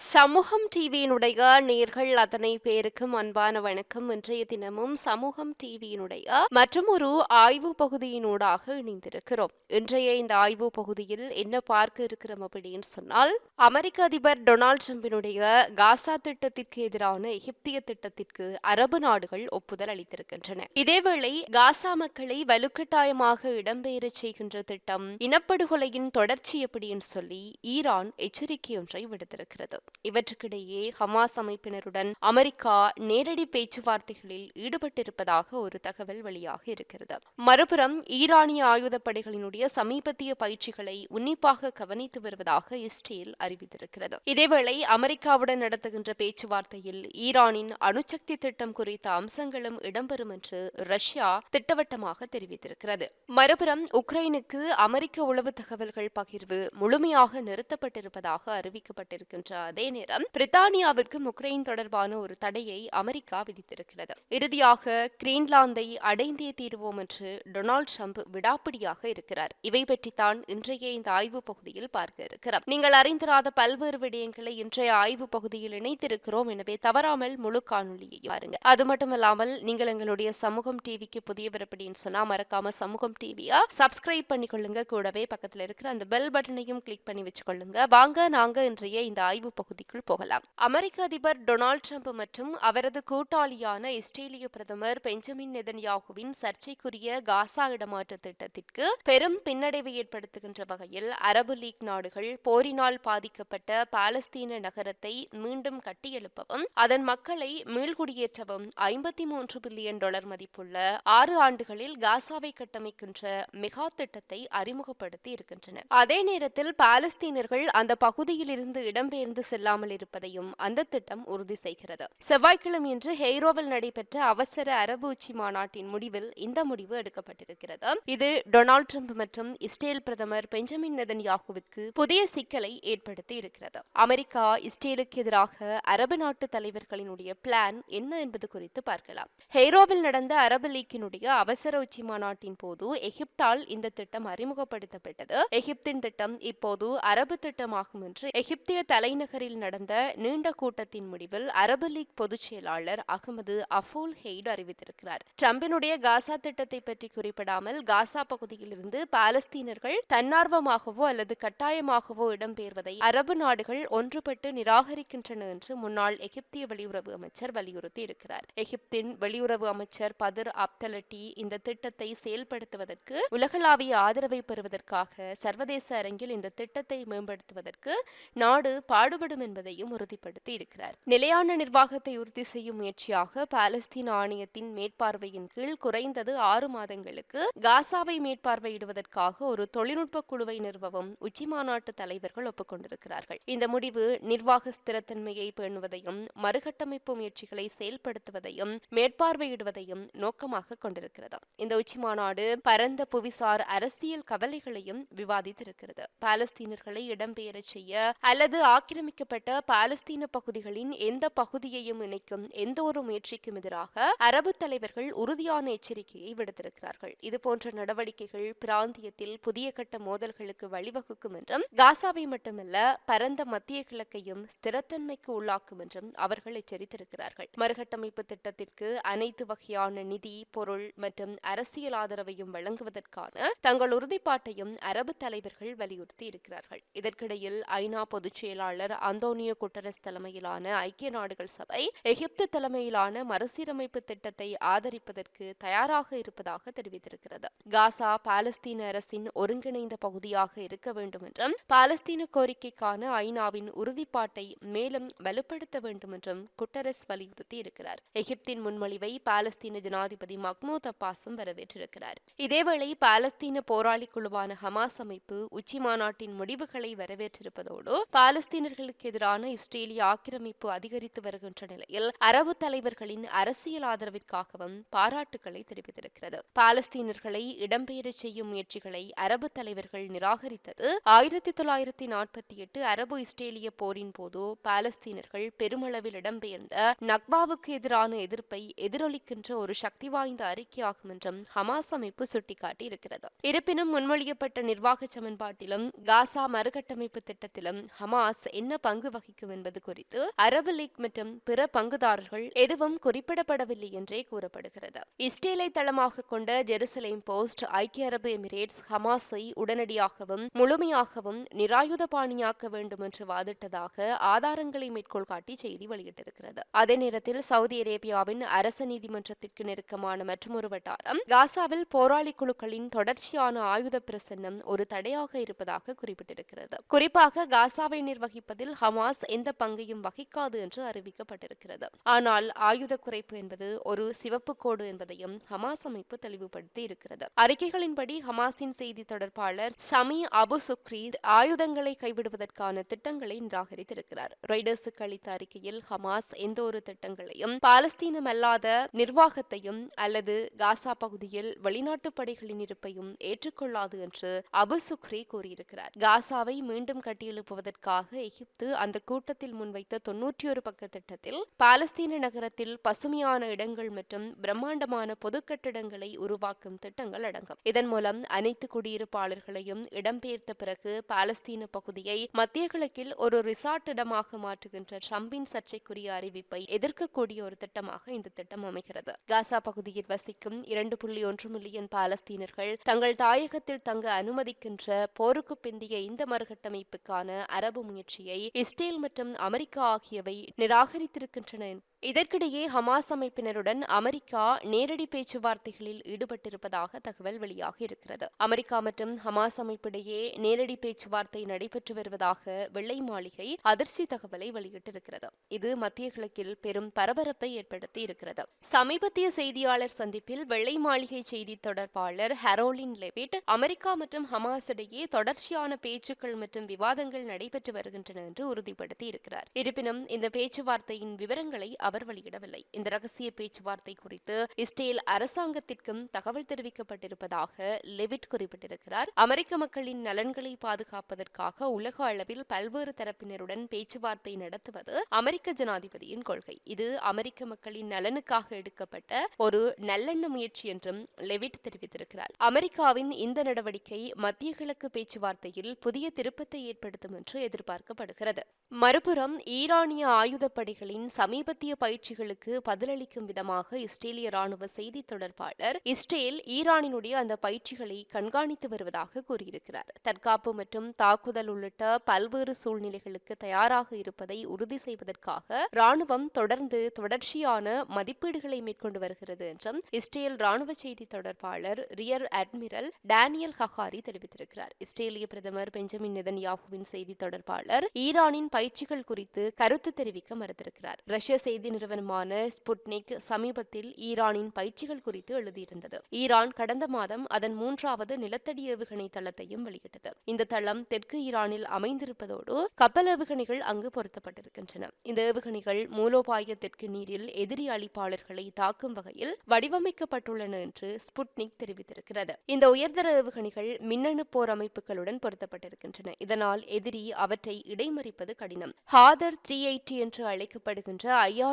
சமூகம் டிவியினுடைய நேர்கள் அத்தனை பேருக்கும் அன்பான வணக்கம். இன்றைய தினமும் சமூகம் டிவியினுடைய மற்றும் ஒரு ஆய்வு பகுதியினூடாக இணைந்திருக்கிறோம். இன்றைய இந்த ஆய்வு பகுதியில் என்ன பார்க்க இருக்கிறோம் அப்படின்னு சொன்னால் அமெரிக்க அதிபர் டொனால்ட் ட்ரம்பினுடைய காசா திட்டத்திற்கு எதிரான எகிப்திய திட்டத்திற்கு அரபு நாடுகள் ஒப்புதல் அளித்திருக்கின்றன. இதேவேளை காசா மக்களை வலுக்கட்டாயமாக இடம்பெயரச் செய்கின்ற திட்டம் இனப்படுகொலையின் தொடர்ச்சி அப்படின்னு சொல்லி ஈரான் எச்சரிக்கை ஒன்றை விடுத்திருக்கிறது. இவற்றுக்கிடையே ஹமாஸ் அமைப்பினருடன் அமெரிக்கா நேரடி பேச்சுவார்த்தைகளில் ஈடுபட்டிருப்பதாக ஒரு தகவல் வெளியாக இருக்கிறது. மறுபுறம் ஈரானிய ஆயுதப்படைகளினுடைய சமீபத்திய பயிற்சிகளை உன்னிப்பாக கவனித்து வருவதாக இஸ்ரேல் அறிவித்திருக்கிறது. இதேவேளை அமெரிக்காவுடன் நடத்துகின்ற பேச்சுவார்த்தையில் ஈரானின் அணுசக்தி திட்டம் குறித்த அம்சங்களும் இடம்பெறும் என்று ரஷ்யா திட்டவட்டமாக தெரிவித்திருக்கிறது. மறுபுறம் உக்ரைனுக்கு அமெரிக்க உளவு தகவல்கள் பகிர்வு முழுமையாக நிறுத்தப்பட்டிருப்பதாக அறிவிக்கப்பட்டிருக்கின்ற அதே நேரம் பிரித்தானியாவிற்கும் உக்ரைன் தொடர்பான ஒரு தடையை அமெரிக்கா விதித்திருக்கிறது. இறுதியாக கிரீன்லாந்தை அடைந்தே தீருவோம் என்று டொனால்ட் ட்ரம்ப் விடாப்பிடியாக இருக்கிறார். இவை பற்றித்தான் இன்றைய இந்த ஆய்வு பகுதியில் பார்க்க இருக்கிறோம். நீங்கள் அறிந்திராத பல்வேறு விடயங்களை இன்றைய ஆய்வு பகுதியில் இணைத்திருக்கிறோம். எனவே தவறாமல் முழு காணொலியை பாருங்க அது மட்டுமல்லாமல் நீங்கள் எங்களுடைய சமூகம் டிவிக்கு புதியவர் அப்படின்னு சொன்னா மறக்காம சமூகம் டிவியா சப்ஸ்கிரைப் பண்ணிக்கொள்ளுங்க. கூடவே பக்கத்துல இருக்கிற அந்த பெல் பட்டனையும் கிளிக் பண்ணி வச்சுக்கொள்ளுங்க. வாங்க நாங்க இன்றைய இந்த ஆய்வு பகுதிக்குள் போகலாம். அமெரிக்க அதிபர் டொனால்ட் ட்ரம்ப் மற்றும் அவரது கூட்டாளியான இஸ்ரேலிய பிரதமர் பெஞ்சமின் நெதன்யாகுவின் சர்ச்சைக்குரிய காசா இடமாற்ற திட்டத்திற்கு பெரும் பின்னடைவை ஏற்படுத்துகின்ற வகையில் அரபு லீக் நாடுகள் போரினால் பாதிக்கப்பட்ட பாலஸ்தீன நகரத்தை மீண்டும் கட்டியெழுப்பவும் அதன் மக்களை மீள்குடியேற்றவும் ஐம்பத்தி மூன்று பில்லியன் டாலர் மதிப்புள்ள ஆறு ஆண்டுகளில் காசாவை கட்டமைக்கின்ற மெகா திட்டத்தை அறிமுகப்படுத்தி இருக்கின்றன. அதே நேரத்தில் பாலஸ்தீனர்கள் அந்த பகுதியில் இருந்து இடம்பெயர்ந்து செல்லாமல் இருப்பதையும் அந்த திட்டம் உறுதி செய்கிறது. செவ்வாய்க்கிழமையன்று ஹெய்ரோவில் நடைபெற்ற அவசர அரபு உச்சி மாநாட்டின் முடிவில் இந்த முடிவு எடுக்கப்பட்டிருக்கிறது. இது டொனால்ட் ட்ரம்ப் மற்றும் இஸ்ரேல் பிரதமர் பெஞ்சமின் நதன் யாகுவிற்கு புதிய சிக்கலை ஏற்படுத்தி இருக்கிறது. அமெரிக்கா இஸ்ரேலுக்கு எதிராக அரபு நாட்டு தலைவர்களினுடைய பிளான் என்ன என்பது குறித்து பார்க்கலாம். ஹெய்ரோவில் நடந்த அரபு லீக்கினுடைய அவசர உச்சி மாநாட்டின் போது எகிப்தால் இந்த திட்டம் அறிமுகப்படுத்தப்பட்டது. எகிப்தின் திட்டம் இப்போது அரபு திட்டமாகும் என்று எகிப்திய தலைநகரில் நடந்த நீண்ட கூட்டத்தின் முடிவில் அரபு லீக் பொதுச் செயலாளர் அகமது அஃபூல் ஹெய்ட் அறிவித்திருக்கிறார். டிரம்பினுடைய காசா திட்டத்தை பற்றி குறிப்பிடாமல் காசா பகுதியில் இருந்து பாலஸ்தீனர்கள் தன்னார்வமாகவோ அல்லது கட்டாயமாகவோ இடம்பெயர்வதை அரபு நாடுகள் ஒன்றுபட்டு நிராகரிக்கின்றன என்று முன்னாள் எகிப்திய வெளியுறவு அமைச்சர் வலியுறுத்தி இருக்கிறார் எகிப்தின் வெளியுறவு அமைச்சர் பதிர் அப்தலட்டி இந்த திட்டத்தை செயல்படுத்துவதற்கு உலகளாவிய ஆதரவை பெறுவதற்காக சர்வதேச அரங்கில் இந்த திட்டத்தை மேம்படுத்துவதற்கு நாடு பாடுபடும் என்பதையும் உறுதிப்படுத்தி இருக்கிறார். நிலையான நிர்வாகத்தை உறுதி செய்யும் முயற்சியாக பாலஸ்தீன் ஆணையத்தின் மேற்பார்வையின் கீழ் குறைந்தது ஆறு மாதங்களுக்கு காசாவை மேற்பார்வையிடுவதற்காக ஒரு தொழில்நுட்ப குழுவை நிறுவவும் உச்சி மாநாட்டு தலைவர்கள் ஒப்புக்கொண்டிருக்கிறார்கள் இந்த முடிவு நிர்வாக ஸ்திரத்தன்மையை பேணுவதையும் மறுகட்டமைப்பு முயற்சிகளை செயல்படுத்துவதையும் மேற்பார்வையிடுவதையும் நோக்கமாக கொண்டிருக்கிறது. இந்த உச்சி மாநாடு பரந்த புவிசார் அரசியல் கவலைகளையும் விவாதித்திருக்கிறது. பாலஸ்தீனர்களை இடம்பெயரச் செய்ய அல்லது ஆக்கிரமிக்க ஆக்கிரமிக்கப்பட்ட பாலஸ்தீன பகுதிகளின் எந்த பகுதியையும் இணைக்கும் எந்த ஒரு முயற்சிக்கும் எதிராக அரபு தலைவர்கள் உறுதியான எச்சரிக்கையை விடுத்திருக்கிறார்கள். இதுபோன்ற நடவடிக்கைகள் பிராந்தியத்தில் புதிய கட்ட மோதல்களுக்கு வழிவகுக்கும் என்றும் காசாவை மட்டுமல்ல பரந்த மத்திய கிழக்கையும் ஸ்திரத்தன்மைக்கு உள்ளாக்கும் என்றும் அவர்கள் எச்சரித்திருக்கிறார்கள். மறுகட்டமைப்பு திட்டத்திற்கு அனைத்து வகையான நிதி பொருள் மற்றும் அரசியல் ஆதரவையும் வழங்குவதற்கான தங்கள் உறுதிப்பாட்டையும் அரபு தலைவர்கள் வலியுறுத்தி இருக்கிறார்கள். இதற்கிடையில் ஐநா பொதுச் செயலாளர் அந்தோனியோ குட்டரஸ் தலைமையிலான ஐக்கிய நாடுகள் சபை எகிப்து தலைமையிலான மறுசீரமைப்பு திட்டத்தை ஆதரிப்பதற்கு தயாராக இருப்பதாக தெரிவித்திருக்கிறது. காசா பாலஸ்தீன அரசின் ஒருங்கிணைந்த பகுதியாக இருக்க வேண்டும் என்றும் பாலஸ்தீன கோரிக்கைக்கான ஐநாவின் உறுதிப்பாட்டை மேலும் வலுப்படுத்த வேண்டும் என்றும் குட்டரஸ் வலியுறுத்தி இருக்கிறார் எகிப்தின் முன்மொழிவை பாலஸ்தீன ஜனாதிபதி மக்மூத் அப்பாஸும் வரவேற்றிருக்கிறார். இதேவேளை பாலஸ்தீன போராளி குழுவான ஹமாஸ் அமைப்பு உச்சி மாநாட்டின் முடிவுகளை வரவேற்றிருப்பதோடு பாலஸ்தீனர்களுக்கு எதிரான இஸ்ரேலிய ஆக்கிரமிப்பு அதிகரித்து வருகின்ற நிலையில் அரபு தலைவர்களின் அரசியல் ஆதரவிற்காகவும் பாராட்டுக்களை தெரிவித்திருக்கிறது. பாலஸ்தீனர்களை இடம்பெயரச் செய்யும் முயற்சிகளை அரபு தலைவர்கள் நிராகரித்தது. ஆயிரத்தி தொள்ளாயிரத்தி நாற்பத்தி எட்டு அரபு இஸ்ரேலிய போரின் போது பாலஸ்தீனர்கள் பெருமளவில் இடம்பெயர்ந்த நக்பாவுக்கு எதிரான எதிர்ப்பை எதிரொலிக்கின்ற ஒரு சக்தி வாய்ந்த அறிக்கையாகும் என்றும் ஹமாஸ் அமைப்பு சுட்டிக்காட்டி இருக்கிறது இருப்பினும் முன்மொழியப்பட்ட நிர்வாக சமன்பாட்டிலும் காசா மறுகட்டமைப்பு திட்டத்திலும் ஹமாஸ் என்ன பங்கு வகிக்கும் என்பது குறித்து அரபு லீக் மற்றும் பிற பங்குதாரர்கள் எதுவும் குறிப்பிடப்படவில்லை என்றே கூறப்படுகிறது. இஸ்ரேலை தளமாக கொண்ட ஜெருசலேம் போஸ்ட் ஐக்கிய அரபு எமிரேட்ஸ் ஹமாஸை உடனடியாகவும் முழுமையாகவும் நிராயுத பாணியாக்க வேண்டும் என்று வாதிட்டதாக ஆதாரங்களை மேற்கோள் காட்டி செய்தி வெளியிட்டிருக்கிறது. அதே நேரத்தில் சவுதி அரேபியாவின் அரச நீதிமன்றத்திற்கு நெருக்கமான மற்றொரு வட்டாரம் காசாவில் போராளி குழுக்களின் தொடர்ச்சியான ஆயுத பிரசன்னம் ஒரு தடையாக இருப்பதாக குறிப்பிட்டிருக்கிறது. குறிப்பாக காசாவை நிர்வகிப்பதில் ஹமாஸ் எந்த பங்கையும் வகிக்காது என்று அறிவிக்கப்பட்டிருக்கிறது. ஆனால் ஆயுத குறைப்பு என்பது ஒரு சிவப்பு கோடு என்பதையும் ஹமாஸ் அமைப்பு தெளிவுபடுத்தி இருக்கிறது. அறிக்கைகளின்படி ஹமாஸின் செய்தி தொடர்பாளர் சமி அபு சுக்ரி ஆயுதங்களை கைவிடுவதற்கான திட்டங்களை நிராகரித்திருக்கிறார். ரைடர்ஸுக்கு அளித்த அறிக்கையில் ஹமாஸ் எந்த ஒரு திட்டங்களையும் பாலஸ்தீனம் அல்லாத நிர்வாகத்தையும் அல்லது காசா பகுதியில் வெளிநாட்டு படைகளின் இருப்பையும் ஏற்றுக்கொள்ளாது என்று அபு சுக்ரி கூறியிருக்கிறார். காசாவை மீண்டும் கட்டியெழுப்புவதற்காக எகிப்து அந்த கூட்டத்தில் முன்வைத்த தொன்னூற்றி ஒரு பக்க திட்டத்தில் பாலஸ்தீன நகரத்தில் பசுமையான இடங்கள் மற்றும் பிரம்மாண்டமான பொது கட்டிடங்களை உருவாக்கும் திட்டங்கள் அடங்கும். இதன் மூலம் அனைத்து குடியிருப்பாளர்களையும் இடம்பெயர்த்த பிறகு பாலஸ்தீன பகுதியை மத்திய கிழக்கில் ஒரு ரிசார்ட் இடமாக மாற்றுகின்ற ட்ரம்பின் சர்ச்சைக்குரிய அறிவிப்பை எதிர்க்கக்கூடிய ஒரு திட்டமாக இந்த திட்டம் அமைகிறது. காசா பகுதியில் வசிக்கும் இரண்டு புள்ளி ஒன்று மில்லியன் பாலஸ்தீனர்கள் தங்கள் தாயகத்தில் தங்க அனுமதிக்கின்ற போருக்கு பிந்திய இந்த மறுகட்டமைப்புக்கான அரபு முயற்சியை இஸ்ரேல் மற்றும் அமெரிக்கா ஆகியவை நிராகரித்திருக்கின்றன இதற்கிடையே ஹமாஸ் அமைப்பினருடன் அமெரிக்கா நேரடி பேச்சுவார்த்தைகளில் ஈடுபட்டிருப்பதாக தகவல் வெளியாகி இருக்கிறது. அமெரிக்கா மற்றும் ஹமாஸ் அமைப்பிடையே நேரடி பேச்சுவார்த்தை நடைபெற்று வருவதாக வெள்ளை மாளிகை அதிர்ச்சி தகவலை வெளியிட்டிருக்கிறது. இது மத்திய கிழக்கில் பெரும் பரபரப்பை ஏற்படுத்தி இருக்கிறது. சமீபத்திய செய்தியாளர் சந்திப்பில் வெள்ளை மாளிகை செய்தி தொடர்பாளர் ஹரோலின் லெவிட் அமெரிக்கா மற்றும் ஹமாஸ் இடையே தொடர்ச்சியான பேச்சுக்கள் மற்றும் விவாதங்கள் நடைபெற்று வருகின்றன என்று உறுதிப்படுத்தி இருக்கிறார் இருப்பினும் இந்த பேச்சுவார்த்தையின் விவரங்களை அவர் வெளியிடவில்லை. இந்த ரகசிய பேச்சுவார்த்தை குறித்து இஸ்ரேல் அரசாங்கத்திற்கும் தகவல் தெரிவிக்கப்பட்டிருப்பதாக லெவிட் குறிப்பிட்டிருக்கிறார். அமெரிக்க மக்களின் நலன்களை பாதுகாப்பதற்காக உலக அளவில் பல்வேறு தரப்பினருடன் பேச்சுவார்த்தை நடத்துவது அமெரிக்க ஜனாதிபதியின் கொள்கை. இது அமெரிக்க மக்களின் நலனுக்காக எடுக்கப்பட்ட ஒரு நல்லெண்ண முயற்சி என்றும் லெவிட் தெரிவித்திருக்கிறார். அமெரிக்காவின் இந்த நடவடிக்கை மத்திய கிழக்கு பேச்சுவார்த்தையில் புதிய திருப்பத்தை ஏற்படுத்தும் என்று எதிர்பார்க்கப்படுகிறது. மறுபுறம் ஈரானிய ஆயுதப்படைகளின் சமீபத்திய பயிற்சிகளுக்கு பதிலளிக்கும் விதமாக இஸ்ரேலிய ராணுவ செய்தி தொடர்பாளர் இஸ்ரேல் ஈரானினுடைய அந்த பயிற்சிகளை கண்காணித்து வருவதாக கூறியிருக்கிறார். தற்காப்பு மற்றும் தாக்குதல் உள்ளிட்ட பல்வேறு சூழ்நிலைகளுக்கு தயாராக இருப்பதை உறுதி செய்வதற்காக ராணுவம் தொடர்ந்து தொடர்ச்சியான மதிப்பீடுகளை மேற்கொண்டு வருகிறது என்றும் இஸ்ரேல் ராணுவ செய்தி தொடர்பாளர் ரியர் அட்மிரல் டேனியல் ஹஹாரி தெரிவித்திருக்கிறார். இஸ்ரேலிய பிரதமர் பெஞ்சமின் நெதன்யாகுவின் செய்தி தொடர்பாளர் ஈரானின் பயிற்சிகள் குறித்து கருத்து தெரிவிக்க மறுத்திருக்கிறார். ரஷ்ய செய்தி நிறுவனமான ஸ்புட்னிக் சமீபத்தில் ஈரானின் பயிற்சிகள் குறித்து எழுதியிருந்தது. ஈரான் கடந்த மாதம் அதன் மூன்றாவது நிலத்தடி ஏவுகணை தளத்தையும் வெளியிட்டது. இந்த தளம் தெற்கு ஈரானில் அமைந்திருப்பதோடு கப்பல் ஏவுகணைகள் அங்கு பொருத்தப்பட்டிருக்கின்றன. இந்த ஏவுகணைகள் மூலோபாய தெற்கு நீரில் எதிரி அளிப்பாளர்களை தாக்கும் வகையில் வடிவமைக்கப்பட்டுள்ளன என்று ஸ்புட்னிக் தெரிவித்திருக்கிறது. இந்த உயர்தர ஏவுகணைகள் மின்னணு போர் அமைப்புகளுடன் பொருத்தப்பட்டிருக்கின்றன. இதனால் எதிரி அவற்றை இடைமறிப்பது கடினம். ஹாதர் த்ரீ எயிட்டி என்று அழைக்கப்படுகின்ற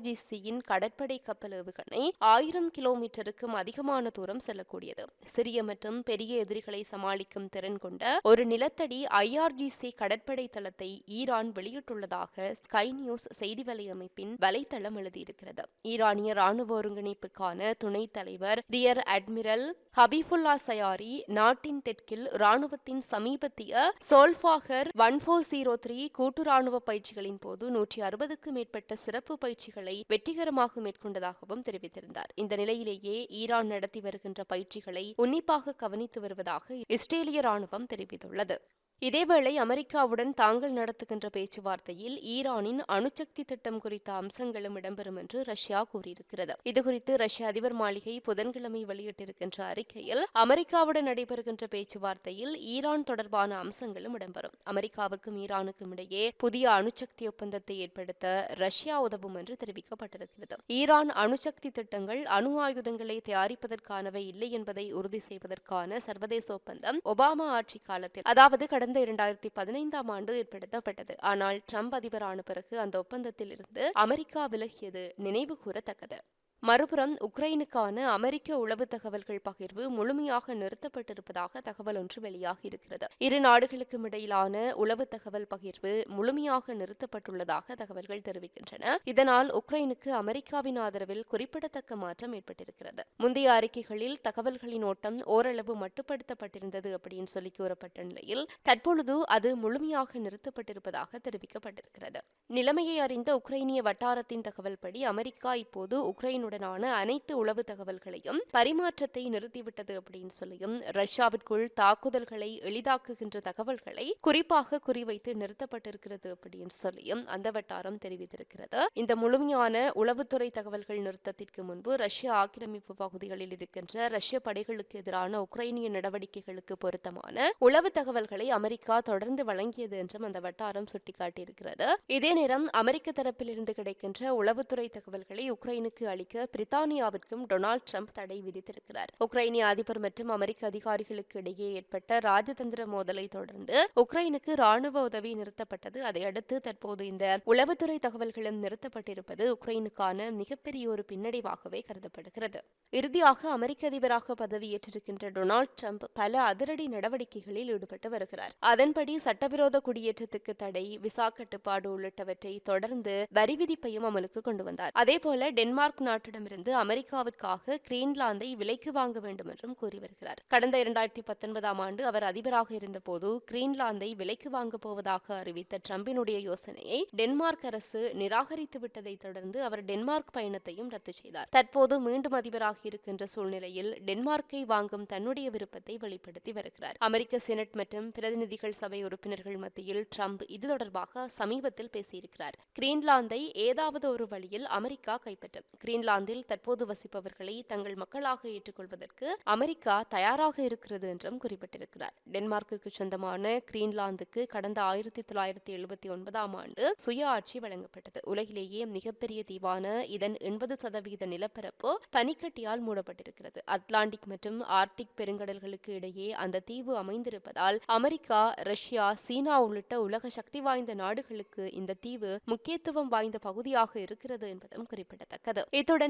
ஐஆர்ஜிசியின் கடற்படை கப்பல் ஏவுகணை ஆயிரம் கிலோமீட்டருக்கும் அதிகமான தூரம் செல்லக்கூடியது. சிறிய மற்றும் பெரிய எதிரிகளை சமாளிக்கும் திறன் கொண்ட ஒரு நிலத்தடி ஐஆர்ஜிசி கடற்படை தளத்தை ஈரான் வெளியிட்டுள்ளதாக ஸ்கை நியூஸ் செய்தி வலையமைப்பின் வலைத்தளம் எழுதியிருக்கிறது. ஈரானிய ராணுவ ஒருங்கிணைப்புக்கான துணைத் தலைவர் ரியர் அட்மிரல் ஹபீபுல்லா சயாரி நாட்டின் தெற்கில் ராணுவத்தின் சமீபத்திய Zolfaghar one four zero three கூட்டு ராணுவ பயிற்சிகளின் போது நூற்றி அறுபதுக்கும் மேற்பட்ட சிறப்பு பயிற்சிகளை வெற்றிகரமாக மேற்கொண்டதாகவும் தெரிவித்திருந்தார். இந்த நிலையிலேயே ஈரான் நடத்தி வருகின்ற பயிற்சிகளை உன்னிப்பாக கவனித்து வருவதாக இஸ்ரேலிய ராணுவம் தெரிவித்துள்ளது. இதேவேளை அமெரிக்காவுடன் தாங்கள் நடத்துகின்ற பேச்சுவார்த்தையில் ஈரானின் அணுசக்தி திட்டம் குறித்த அம்சங்களும் இடம்பெறும் என்று ரஷ்யா கூறியிருக்கிறது. இதுகுறித்து ரஷ்ய அதிபர் மாளிகை புதன்கிழமை வெளியிட்டிருக்கின்ற அறிக்கையில் அமெரிக்காவுடன் நடைபெறுகின்ற பேச்சுவார்த்தையில் ஈரான் தொடர்பான அம்சங்களும் இடம்பெறும். அமெரிக்காவுக்கும் ஈரானுக்கும் இடையே புதிய அணுசக்தி ஒப்பந்தத்தை ஏற்படுத்த ரஷ்யா உதவும் என்று தெரிவிக்கப்பட்டிருக்கிறது. ஈரான் அணுசக்தி திட்டங்கள் அணு ஆயுதங்களை தயாரிப்பதற்கானவை இல்லை என்பதை உறுதி செய்வதற்கான சர்வதேச ஒப்பந்தம் ஒபாமா ஆட்சி காலத்தில் அதாவது கடந்த கடந்த இரண்டாயிரத்தி பதினைந்தாம் ஆண்டு ஏற்படுத்தப்பட்டது. ஆனால் ட்ரம்ப் அதிபரான பிறகு அந்த ஒப்பந்தத்தில் இருந்து அமெரிக்கா விலகியது நினைவு கூறத்தக்கது மறுபுறம் உக்ரைனுக்கான அமெரிக்க உளவு தகவல்கள் பகிர்வு முழுமையாக நிறுத்தப்பட்டிருப்பதாக தகவல் ஒன்று வெளியாகி இருக்கிறது. இரு நாடுகளுக்கும் இடையிலான உளவு தகவல் பகிர்வு முழுமையாக நிறுத்தப்பட்டுள்ளதாக தகவல்கள் தெரிவிக்கின்றன. இதனால் உக்ரைனுக்கு அமெரிக்காவின் ஆதரவில் குறிப்பிடத்தக்க மாற்றம் ஏற்பட்டிருக்கிறது. முந்தைய அறிக்கைகளில் தகவல்களின் ஓட்டம் ஓரளவு மட்டுப்படுத்தப்பட்டிருந்தது அப்படின்னு சொல்லி கூறப்பட்ட நிலையில் தற்பொழுது அது முழுமையாக நிறுத்தப்பட்டிருப்பதாக தெரிவிக்கப்பட்டிருக்கிறது. நிலைமையை அறிந்த உக்ரைனிய வட்டாரத்தின் தகவல்படி அமெரிக்கா இப்போது உக்ரைனுடனான அனைத்து உளவு தகவல்களையும் பரிமாற்றத்தை நிறுத்திவிட்டது அப்படின்னு சொல்லியும் ரஷ்யாவிற்குள் தாக்குதல்களை எளிதாக்குகின்ற தகவல்களை குறிப்பாக குறிவைத்து நிறுத்தப்பட்டிருக்கிறது அப்படின்னு சொல்லியும் அந்த வட்டாரம் தெரிவித்திருக்கிறது. இந்த முழுமையான உளவுத்துறை தகவல்கள் நிறுத்தத்திற்கு முன்பு ரஷ்ய ஆக்கிரமிப்பு பகுதிகளில் இருக்கின்ற ரஷ்ய படைகளுக்கு எதிரான உக்ரைனிய நடவடிக்கைகளுக்கு பொருத்தமான உளவு தகவல்களை அமெரிக்கா தொடர்ந்து வழங்கியது என்றும் அந்த வட்டாரம் சுட்டிக்காட்டியிருக்கிறது. இதே நேரம் அமெரிக்க தரப்பிலிருந்து கிடைக்கின்ற உளவுத்துறை தகவல்களை உக்ரைனுக்கு அளிக்க பிரித்தானியாவிற்கும் டொனால்ட் ட்ரம்ப் தடை விதித்திருக்கிறார். உக்ரைனிய அதிபர் மற்றும் அமெரிக்க அதிகாரிகளுக்கு இடையே ஏற்பட்ட ராஜதந்திர மோதலை தொடர்ந்து உக்ரைனுக்கு ராணுவ உதவி நிறுத்தப்பட்டது. அதையடுத்து தற்போது இந்த உளவுத்துறை தகவல்களும் நிறுத்தப்பட்டிருப்பது உக்ரைனுக்கான மிகப்பெரிய ஒரு பின்னடைவாகவே கருதப்படுகிறது. இறுதியாக அமெரிக்க அதிபராக பதவியேற்றிருக்கின்ற டொனால்டு ட்ரம்ப் பல அதிரடி நடவடிக்கைகளில் ஈடுபட்டு வருகிறார். அதன்படி சட்டவிரோத குடியேற்றத்துக்கு தடை விசா கட்டுப்பாடு உள்ளிட்டவற்றை தொடர்ந்து வரி விதிப்பையும் அமலுக்கு கொண்டு வந்தார். அதேபோல டென்மார்க் நாட்டு நாட்டிடமிருந்து அமெரிக்காவிற்காக கிரீன்லாந்தை விலைக்கு வாங்க வேண்டும் என்றும் கூறி வருகிறார். கடந்த இரண்டாயிரத்தி பத்தொன்பதாம் ஆண்டு அவர் அதிபராக இருந்தபோது கிரீன்லாந்தை விலைக்கு வாங்கப் போவதாக அறிவித்த டிரம்பினுடைய யோசனையை டென்மார்க் அரசு நிராகரித்து விட்டதை தொடர்ந்து அவர் டென்மார்க் பயணத்தையும் ரத்து செய்தார். தற்போது மீண்டும் அதிபராக இருக்கின்ற சூழ்நிலையில் டென்மார்க்கை வாங்கும் தன்னுடைய விருப்பத்தை வெளிப்படுத்தி வருகிறார். அமெரிக்க செனட் மற்றும் பிரதிநிதிகள் சபை உறுப்பினர்கள் மத்தியில் ட்ரம்ப் இது தொடர்பாக சமீபத்தில் பேசியிருக்கிறார். கிரீன்லாந்தை ஏதாவது ஒரு வழியில் அமெரிக்கா கைப்பற்றும். கிரீன்லாந்து கிரீன்லாந்தில் தற்போது வசிப்பவர்களை தங்கள் மக்களாக ஏற்றுக்கொள்வதற்கு அமெரிக்கா தயாராக இருக்கிறது என்றும் குறிப்பிட்டிருக்கிறார். டென்மார்க்கிற்கு சொந்தமான கிரீன்லாந்துக்கு கடந்த ஆயிரத்தி தொள்ளாயிரத்தி எழுபத்தி ஒன்பதாம் ஆண்டு சுய ஆட்சி வழங்கப்பட்டது. உலகிலேயே மிகப்பெரிய தீவான இதன் எண்பது சதவீத நிலப்பரப்பு பனிக்கட்டியால் மூடப்பட்டிருக்கிறது. அட்லாண்டிக் மற்றும் ஆர்டிக் பெருங்கடல்களுக்கு இடையே அந்த தீவு அமைந்திருப்பதால் அமெரிக்கா ரஷ்யா சீனா உள்ளிட்ட உலக சக்தி வாய்ந்த நாடுகளுக்கு இந்த தீவு முக்கியத்துவம் வாய்ந்த பகுதியாக இருக்கிறது என்பதும் குறிப்பிடத்தக்கது. இத்துடன்